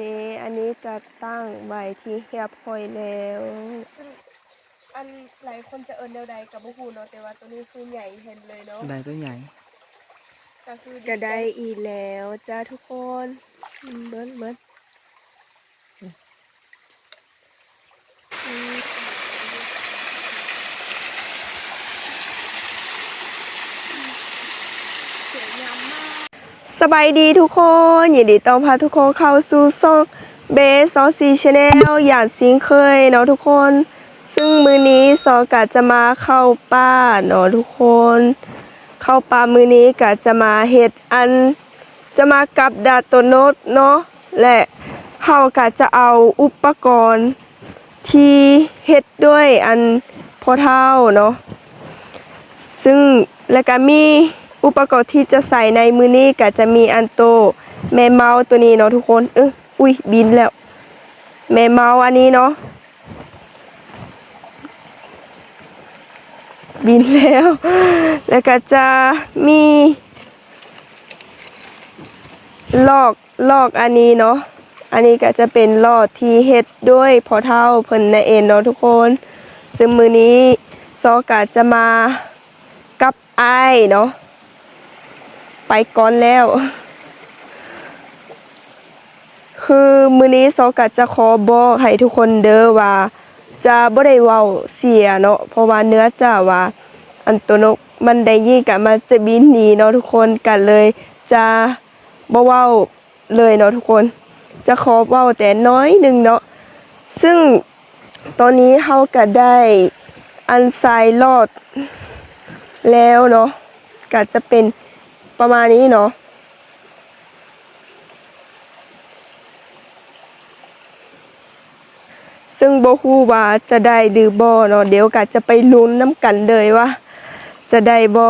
นี่อันนี้ก็ตั้งไว้ที่เรียบร้อยแล้วซึ่งอันหลายคนจะเอินแนวใดกับบุคูเนาะแต่ว่าตัวนี้คือใหญ่เห็นเลยเนาะได้ตัวใหญ่ก็คือก็ได้อีกแล้วจ้าทุกคนอืมเบิ้ลเบิ้ลอืมสวยงามมากส บายดีทุกคนยินดีต้อนรับทุกคนเข้าสู่ช่องเบสซอซีชาแนลอย่างซิงเคยเนาะทุกคน ซึ่งมือนี้ซอกะจะมาเข้าป่าเนาะทุกคน เข้าป่ามือนี้กะจะมาเฮ็ดอัน จะมากับดาตโนดเนาะและเฮาก็จะเอาอุปกรณ์ที่เฮ็ดด้วยอันพอเท่าเนาะซึ่งแล้วก็มี อุปกรณ์ที่จะใส่ในมือนี้ก็จะมีอันโตแม่เมาตัวนี้เนาะทุกคนเอออุ้ยบินแล้วแม่เมาอันนี้เนาะบินแล้ว แล้วก็จะมีลอกลอกอันนี้เนาะอันนี้ก็จะเป็นลอกที่เฮ็ดด้วยพอเท่าเพิ่นนั่นเองเนาะทุกคน ซึ่งมือนี้ซอกะจะมากับไอเนาะ ไปก่อนแล้ว คือมือนี้ซอกะจะขอบอกให้ทุกคนเด้อว่า จะบ่ได้เว้าเสียเนาะเพราะว่าเนื้อจะว่า อันตัวนกมันได้ยินกะมันจะบินหนีเนาะทุกคนกันเลยจะบ่เว้าเลยเนาะทุกคน จะขอเว้าแต่น้อยหนึงเนาะซึ่งตอนนี้เฮาก็ได้อันทรอดแล้วเนาะก็จะเป็น ประมาณนี้เนาะซึ่งบ่ฮู้ว่าจะได้หรือบ่เนาะเดี๋ยวก็จะไปลุ้นน้ำกันเลยว่า จะได้บ่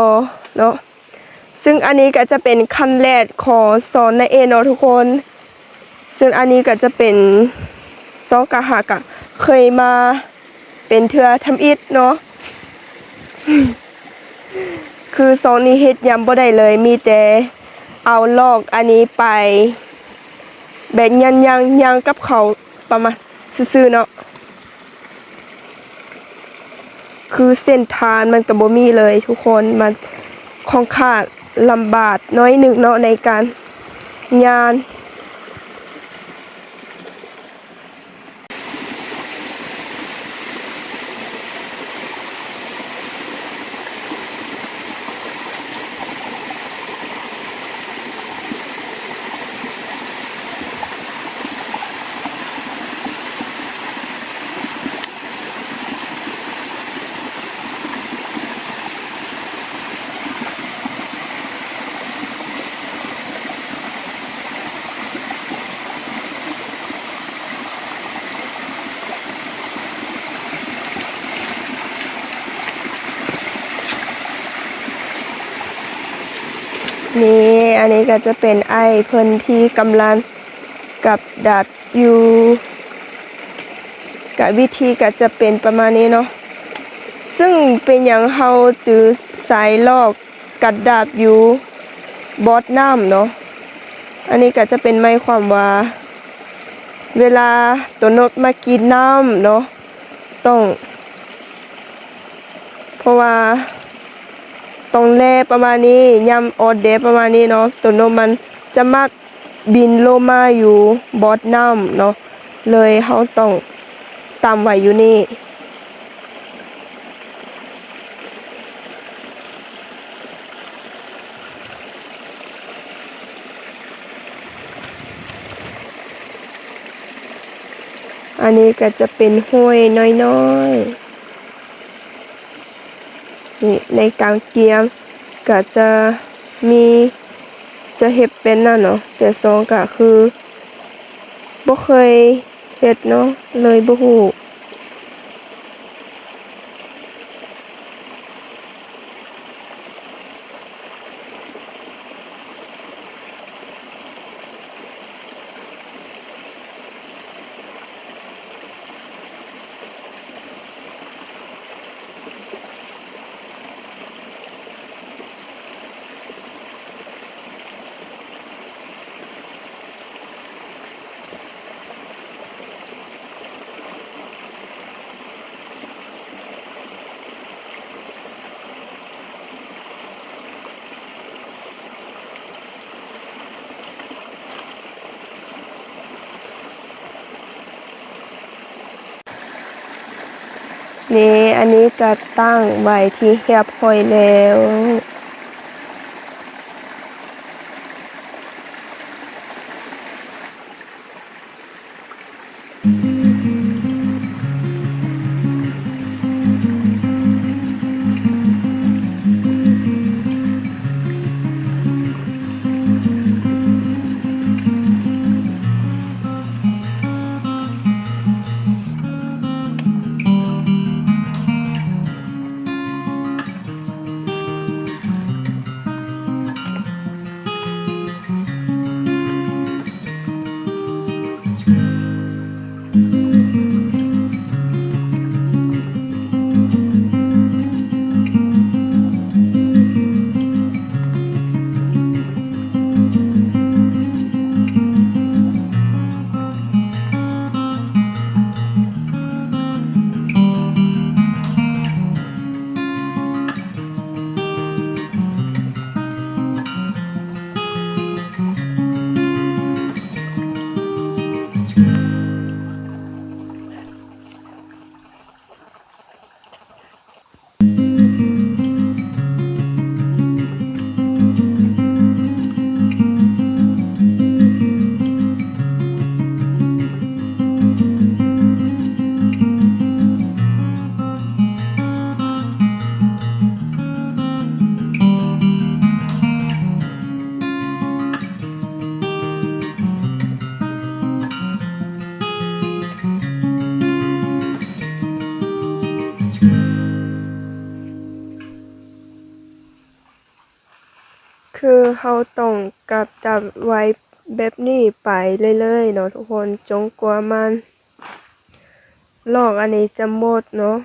เนาะซึ่งอันนี้ก็จะเป็นขั้นแรกขอสอนในเอเนาะทุกคน ซึ่งอันนี้ก็จะเป็นซอกกะหักอะเคยมาเป็นเทือทำอิฐเนาะ คือซองนี้เฮ็ดยำบ่ได้เลย มีแต่เอาลอกอันนี้ไปแบบยังยังยังกับเขาประมาณซื่อๆเนาะคือเส้นทางมันกับบ่มีเลยทุกคนมันค่อนข้างลำบากน้อยหนึ่งเนาะในการงาน นี่ อันนี้ก็จะเป็นไอ้เพิ่นที่กำลังกับดัดอยู่กับวิธีก็จะเป็นประมาณนี้เนาะซึ่งเป็นอย่างเฮาจือสายลอกกัดดาบอยู่บอสน้ำเนาะอันนี้ก็จะเป็นหมายความว่า เวลาตัวนกมากินน้ำเนาะต้อง เพราะว่า ตรงแร่ประมาณนี้ยำออดเดประมาณนี้เนาะตัวนมมันจะมักบินโลมาอยู่บอสน้ำเนาะเลยเขาต้องตามไว้อยู่นี่อันนี้ก็จะเป็นห้วยน้อยๆ นี่ในกลางเกียมก็จะมีจะเห็ดเป็นน่ะเนาะแต่สองก็คือบ่เคยเห็ดเนาะเลยบ่ฮู้ นี้อันนี้จะตั้งไว้ที่เรียบคอยแล้วคือ กัดดับไว้แบบนี้ไปเรื่อยๆเนาะทุกคนจงกว่ามันลอกอันนี้จะหมดเนาะ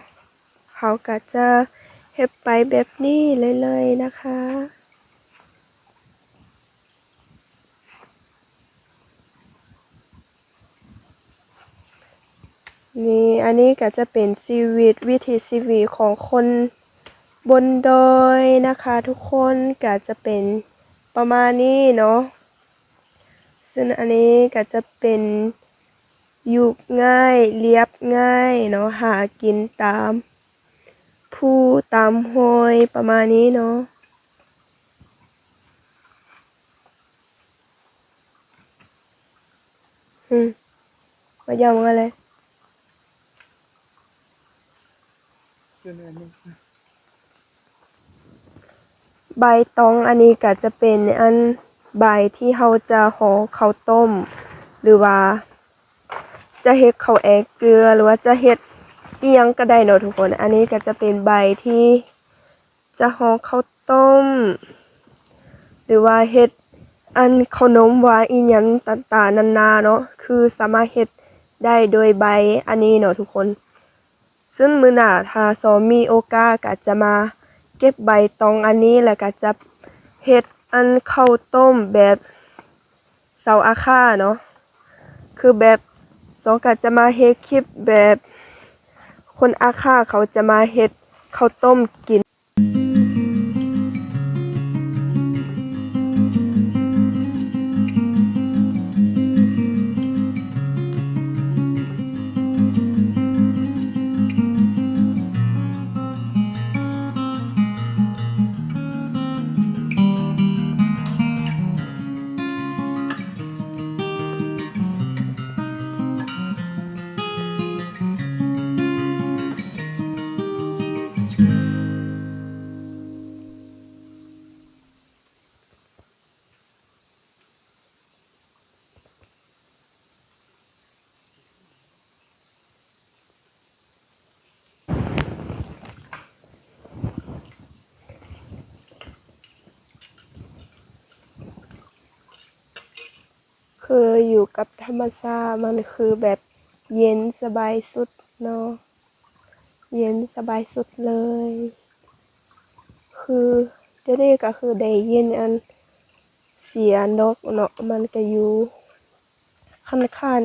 เขาก็จะเฮ็ดไปแบบนี้เรื่อยๆนะคะนี่อันนี้ก็จะเป็นชีวิตวิถีชีวิตของคนบนดอยนะคะ ทุกคนก็จะเป็น ประมาณนี้เนาะซึ่งอันนี้ก็จะเป็นยู่ง่ายเรียบง่ายเนาะหากินตาม ผู้ตามห้วยประมาณนี้เนาะอืมมายำกันเลย ใบตองอันนี้ก็จะเป็นอันใบที่เราจะห่อข้าวต้ม หรือว่า จะเฮ็ดข้าวแอกเกลือหรือว่าจะเฮ็ดเอียงก็ได้เนาะทุกคน อันนี้ก็จะเป็นใบที่จะห่อข้าวต้ม หรือว่าเฮ็ดอันขนมหวานอีหยังต่างๆนานาเนาะคือสามารถเฮ็ดได้โดยใบอันนี้เนาะทุกคน ซึ่งมือหน้าถ้าซอมีโอกาสก็จะมา เก็บใบตองอันนี้แล้วก็จะเฮ็ดอันข้าวต้มแบบเสาอาค่าเนาะคือแบบสองก็จะมาเฮ็ดคลิปแบบ คนอาค่าเขาจะมาเฮ็ดข้าวต้มกิน อยู่กับธรรมชาติมันคือแบบเย็นสบายสุดเนาะเย็นสบายสุดเลย คือเดี๋ยวนี้ก็คือได้ยินอันเสียนกเนาะมันก็อยู่คันคาน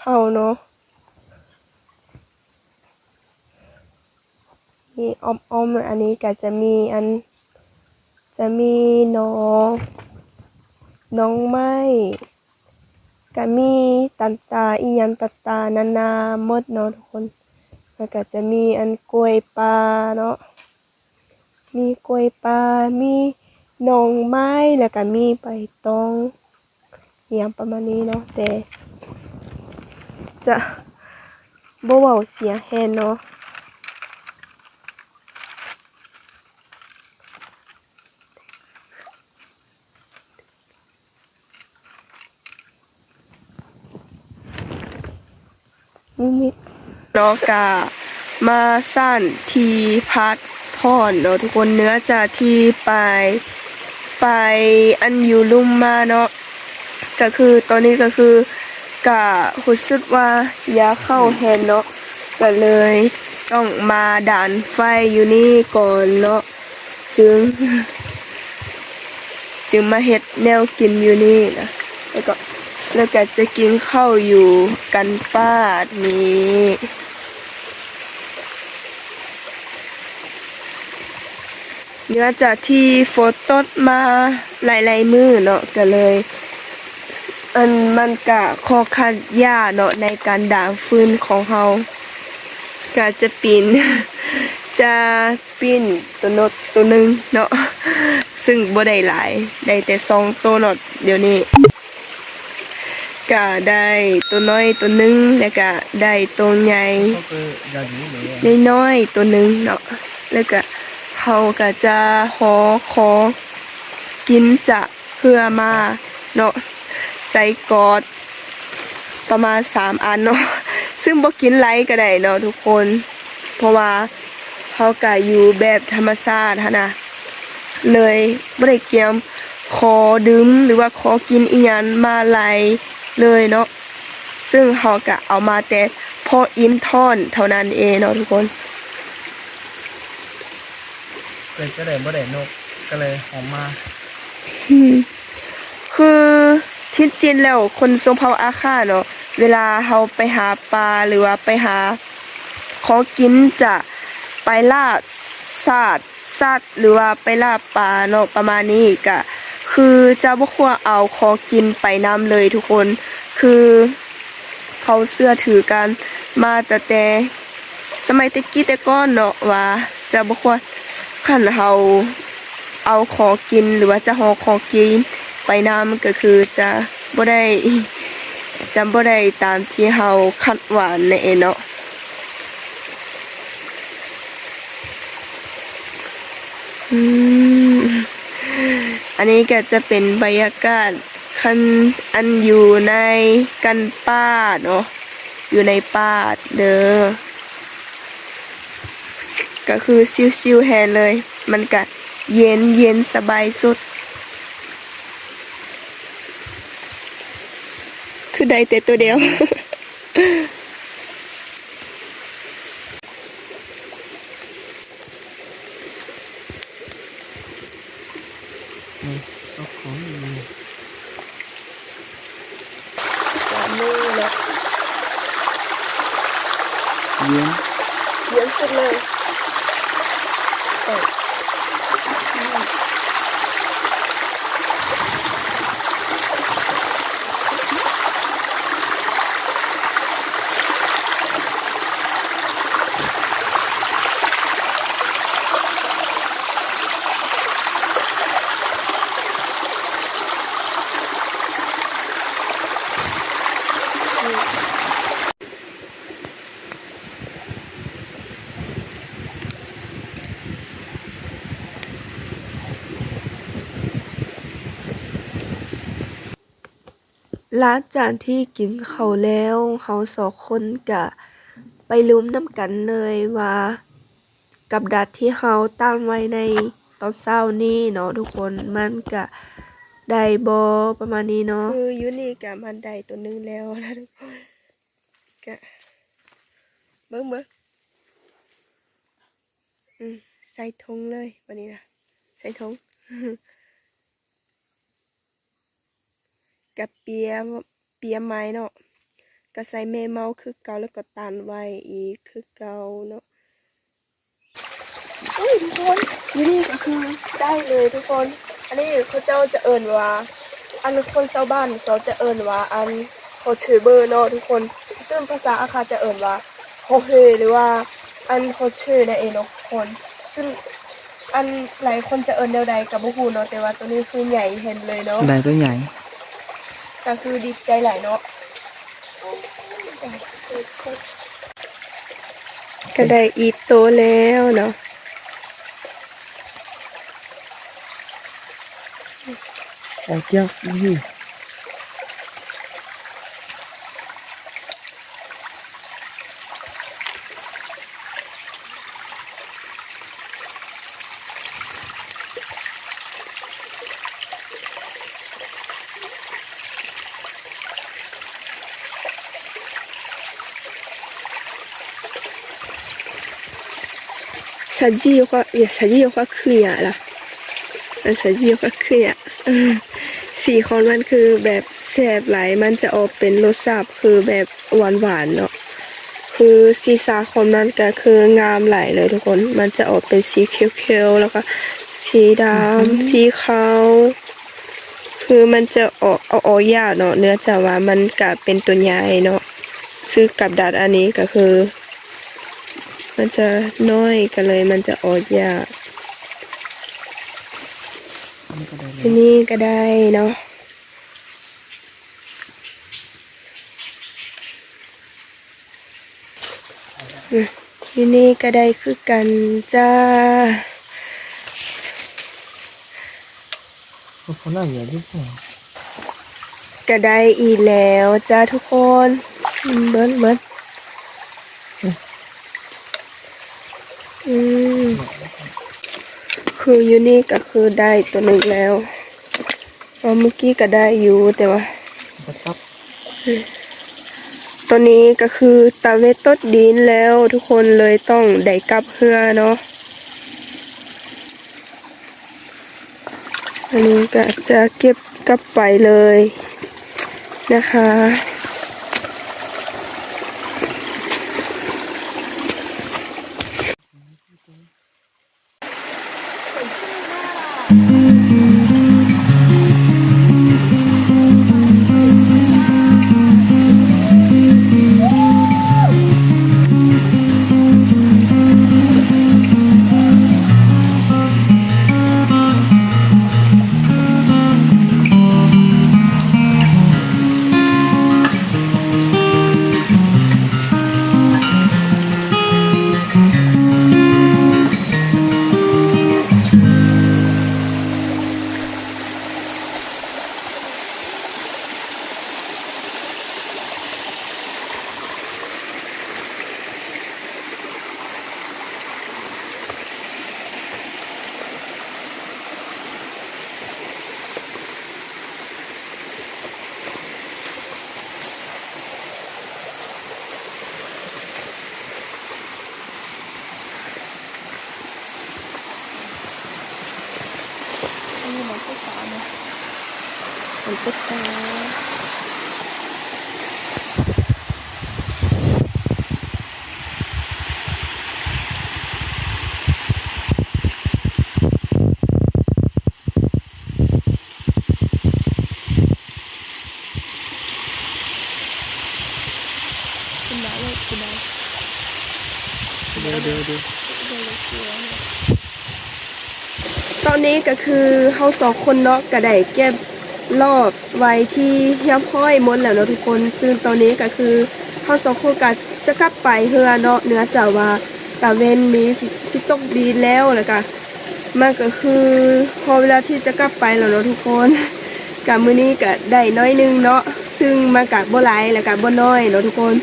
เฮาเนาะมีอ้อมๆอันนี้ก็จะมีอัน จะมีน้อง น้องไม้ ก็มีตันตาอีหยังตันตานานาหมดเนาะทุกคนแล้วก็จะมีอันกล้วยปลาเนาะมีกล้วยปลามีหนองไม้แล้วก็มีใบตองอย่างประมาณนี้เนาะแต่จะบ่เว้าเสียงแฮนเนาะ นาะกะมาสั้นทีพัดพรเนาะทุกคนเนื้อจากที่ไปไปอันอยู่ลุ่มมาเนาะก็คือตอนนี้ก็คือกะหุดสุดว่ายาเข้าแฮนเนาะก็เลยต้องมาด่านไฟอยู่นี่ก่อนเนาะจึง จึงมาเฮ็ดแนวกินอยู่นี่นะแล้วก็แล้วก็จะกินข้าวอยู่กันป้านี้ เนื้อจากที่โฟตดมาหลายๆมือเนาะก็เลย อันมันกะคอคัดยาเนาะในการด่างฟืนของเฮาก็จะปีนจะปีนตัวนกตัวหนึ่งเนาะซึ่งบ่ได้หลายได้แต่สองตัวเนาะเดี๋ยวนี้ก็ได้ตัวน้อยตัวหนึงแล้วก็ได้ตัวใหญ่ก็คืออยากอยู่เลยน้อยๆตัวหนึงเนาะแล้วก็ เขาก็จะหอขอกินจะเพื่อมาเนาะใส่กอด ประมาณสามอันเนาะซึ่งบ่กินไรก็ได้เนาะทุกคน เพราะว่าเขาก็อยู่แบบธรรมชาติหั้นะเลยบ่ได้เกี่ยมขอดื่มหรือว่าขอกินอีหยังมาไหลเลยเนาะซึ่งเขาก็เอามาแต่พออิ่มท่อนเท่านั้นเองเนาะทุกคน เลยก็ได้บ่ได้นกก็เลยหอมมาคือที่จริงแล้วคนทรงเผาอาคาตเนาะเวลาเขาไปหาปลาหรือว่าไปหาของกินจะไปล่าสัตว์สัตว์หรือว่าไปล่าปลาเนาะประมาณนี้ก็คือจะบ่ควรเอาของกินไปนำเลยทุกคนคือเขาเสื้อถือกันมาแต่แต่สมัยตะกี้แต่ก้อนเนาะว่าจะบ่ควร ขันเฮาเอาของกินหรือว่าจะห่อของกิน ไปน้ำก็คือจะบ่ได้จำบ่ได้ตามที่เฮาคัดหวานในนเองเนาะอืมอันนี้ก็จะเป็นบรรยากาศคันอันอยู่ในกันป้าเนาะอยู่ในป่าเด้อ ก็คือชิวๆแฮนเลย มันก็เย็นเย็นสบายสุด คือได้แต่ตัวเดียวมีซอกของอยู่มือแล้วเย็นเย็นสุดเลย ใหล้างจากที่กินเขาแล้วเขาสองคนกะไปลุ้มน้ำกันเลยว่า กับดักที่เขาตั้งไว้ในตอนเช้านี้เนาะทุกคนมันกะได้บอประมาณนี้เนาะคือยูนี่กะมันได้ตัวนึงแล้วนะทุกคนกะเบิ้งเบิ้งใส่ทงเลยวันนี้นะใส่ทง กับเปียเปียไม้เนาะก็ใส่เมเมาคือเกาแล้วก็ตันไว้อีกคือเกาเนาะอุ้ยทุกคนนี่ก็คือได้เลยทุกคน อันนี้เขาเจ้าจะเอิญว่า อันคนชาวบ้านเขาจะเอิญว่า อันเขาชื่อเบอร์เนาะทุกคน ซึ่งภาษาอาคาจะเอิญว่าโฮเฮหรือว่าอันโคชื่อนั่นเองเนาะทุกคน ซึ่งอันหลายคนจะเอิ้นแนวใดกับบ่ฮู้เนาะแต่ว่าตัวนี้คือใหญ่เห็นเลยเนาะได้ตัวใหญ่ ก็คือดีใจหลายเนาะก็ได้อีโตแล้วเนาะโอ้เจ้าอี้ สัจจีว่าอย่าสัจจีว่าคืออย่าล่ะอันสัจจีว่าคืออย่าเออสีของมันคือแบบแซ่บหลายมันจะออกเป็นรสชาติคือแบบหวานหวานๆเนาะคือสีสาของมันก็คืองามหลายเลยทุกคน มันจะออกเป็นสีเขียวๆแล้วก็สีดำสีขาวคือมันจะออกเอาออกยากเนาะเนื้อจากว่ามันก็เป็นตัวใหญ่เนาะซื้อกับดัดอันนี้ก็คือ มันจะน้อยกันเลยมันจะออกยากอันนี้ก็ได้เลทียนี้ก็ได้เนาะอืมทีนี้ก็ได้คือกันจ้าพวกเขาหน้าเหยียดที่หัวก็ได้อีกแล้วจ้าทุกคนอืมเบิ้ลเบิ้ลอืม คืออยู่นี่ก็คือได้ตัวหนึ่งแล้วเพราะเมื่อกี้ก็ได้อยู่แต่ว่าจะตับตัวนี้ก็คือตาเวตดดินแล้วทุกคนเลยต้องได้กลับเฮือเนาะอันนี้ก็จะเก็บกลับไปเลยนะคะ นี่มันก็สาเนาะ มันก็ตาคุณน้าเลยคุณน้า เดี๋ยวเดี๋ยวเดี๋ยว ตอนนี้ ก็คือเฮาสองคนเนาะก็ได้เก็บรอบไว้ที่ย่ำพ้อยมดแล้วเนาะทุกคน ซึ่งตอนนี้ก็คือเฮาสองคนก็จะกลับไปเฮือเนาะเนื้อจาว่าตาเวนมีสิสิตกดีแล้วแล้วก็มันก็คือพอเวลาที่จะกลับไปแล้วเนาะทุกคนกับมือนี้ก็ได้น้อยหนึงเนาะซึ่งมากับบ่หลายแล้วก็บ่น้อยเนาะทุกคน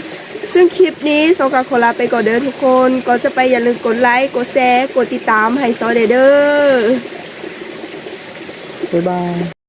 ซึ่งคลิปนี้โซกาโคลาไปก่อนเด้อทุกคน ก็จะไปอย่าลืมกดไลค์กดแชร์กดติดตามให้ซอเดเด้อ bye bye